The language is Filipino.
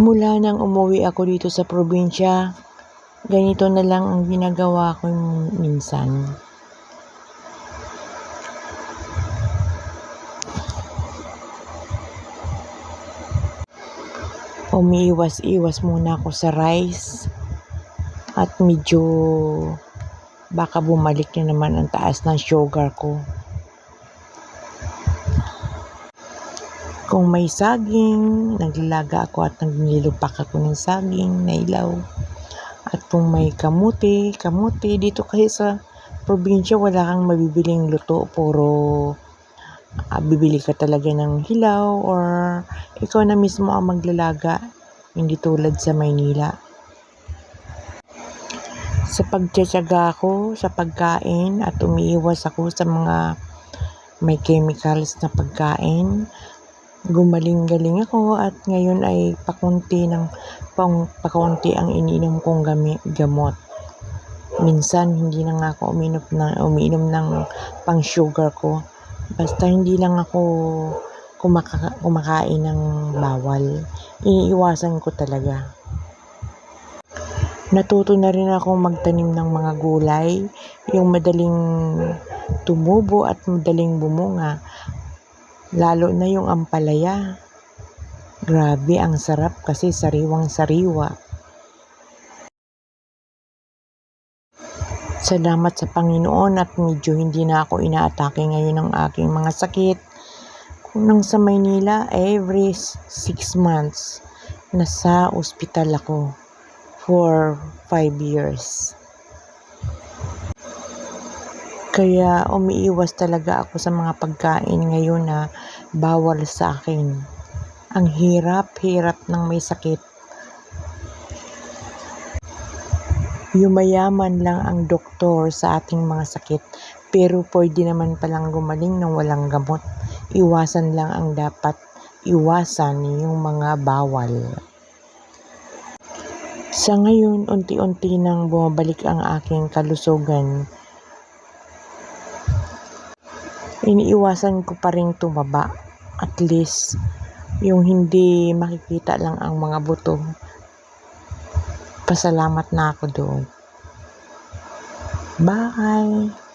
Mula nang umuwi ako dito sa probinsya, ganito na lang ang ginagawa ko minsan. Umiiwas-iwas muna ako sa rice at medyo baka bumalik na naman ang taas ng sugar ko. Kung may saging, naglalaga ako at naglililupak ako ng saging na ilaw. At kung may kamuti, kamuti, dito kasi sa probinsya wala kang mabibiling luto, puro ah, bibili ka talaga ng hilaw or ikaw na mismo ang maglalaga, hindi tulad sa Maynila. Sa pagtsatsaga ko sa pagkain at umiiwas ako sa mga may chemicals na pagkain, gumaling-galing ako at ngayon ay pakunti ng pang, pakunti ang ininom kong gami, gamot. Minsan hindi na nga ako uminom ng, umiinom ng pang sugar ko. Basta hindi lang ako kumaka, kumakain ng bawal. Iniiwasan ko talaga. Natuto na rin ako magtanim ng mga gulay, yung madaling tumubo at madaling bumunga. Lalo na yung ampalaya. Grabe, ang sarap kasi sariwang-sariwa. Salamat sa Panginoon at medyo hindi na ako inaatake ngayon ng aking mga sakit. Kung nang sa Maynila, every 6 months, nasa ospital ako for 5 years. Kaya umiiwas talaga ako sa mga pagkain ngayon na bawal sa akin. Ang hirap-hirap ng may sakit. Yumayaman lang ang doktor sa ating mga sakit, pero pwede naman palang gumaling ng walang gamot. Iwasan lang ang dapat iwasan yung mga bawal. Sa ngayon, unti-unti nang bumabalik ang aking kalusugan. Iniiwasan ko pa rin tumaba. At least, yung hindi makikita lang ang mga buto. Pasalamat na ako doon. Bye!